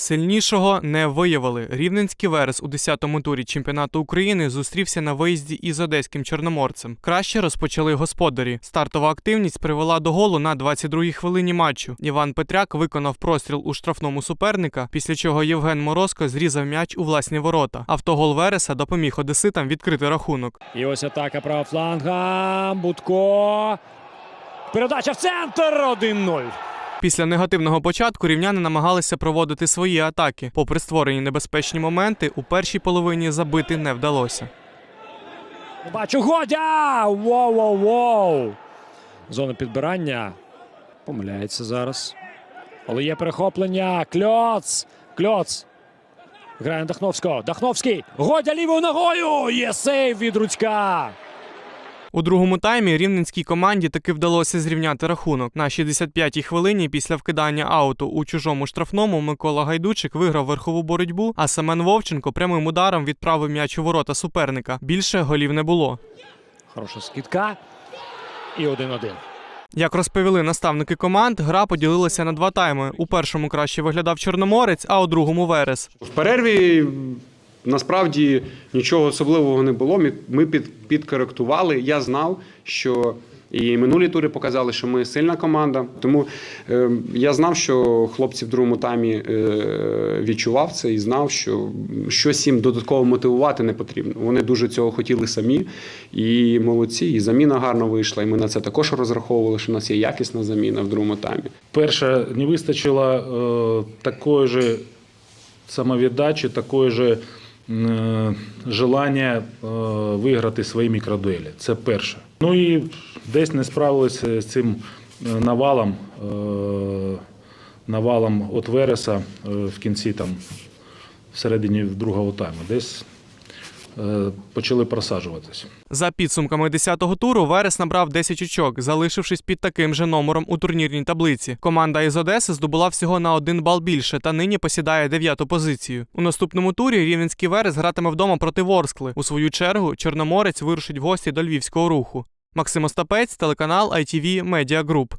Сильнішого не виявили. Рівненський Верес у 10-му турі чемпіонату України зустрівся на виїзді із одеським чорноморцем. Краще розпочали господарі. Стартова активність привела до голу на 22-й хвилині матчу. Іван Петряк виконав простріл у штрафному суперника, після чого Євген Морозко зрізав м'яч у власні ворота. Автогол Вереса допоміг одеситам відкрити рахунок. І ось атака правого фланга. Будко. Передача в центр. 1-0. Після негативного початку рівняни намагалися проводити свої атаки. Попри створені небезпечні моменти, у першій половині забити не вдалося. Бачу Годя! Воу-воу-воу! Зона підбирання. Помиляється зараз. Але є перехоплення. Кльоц! Кльоц! Грає на Дахновського. Дахновський! Годя лівою ногою! Є сейв від Руцька! У другому таймі рівненській команді таки вдалося зрівняти рахунок. На 65-й хвилині після вкидання ауту у чужому штрафному Микола Гайдучик виграв верхову боротьбу, а Семен Вовченко прямим ударом відправив м'яч у ворота суперника. Більше голів не було. Хороша скидка. І 1-1. Як розповіли наставники команд, гра поділилася на два тайми. У першому краще виглядав Чорноморець, а у другому Верес. В перерві насправді нічого особливого не було. Ми- під, підкоректували. Я знав, що і минулі тури показали, що ми сильна команда. Тому е, я знав, що хлопці в другому таймі е, відчував це і знав, що щось їм додатково мотивувати не потрібно. Вони дуже цього хотіли самі і молодці. І заміна гарно вийшла. І ми на це також розраховували, що у нас є якісна заміна в другому таймі. Перше, не вистачило е, такої же самовіддачі, такої е, желання е, виграти свої мікродуелі. Це перше. Ну і десь не справилися з цим е, навалом, е, навалом от Вереса е, в кінці там, всередині другого тайму. Десь е, почали просаджуватись. За підсумками 10-го туру Верес набрав 10 очок, залишившись під таким же номером у турнірній таблиці. Команда із Одеси здобула всього на один бал більше та нині посідає дев'яту позицію. У наступному турі рівненський Верес гратиме вдома проти Ворскли. У свою чергу Чорноморець вирушить в гості до львівського руху. Максим Остапець, телеканал ITV Media Group.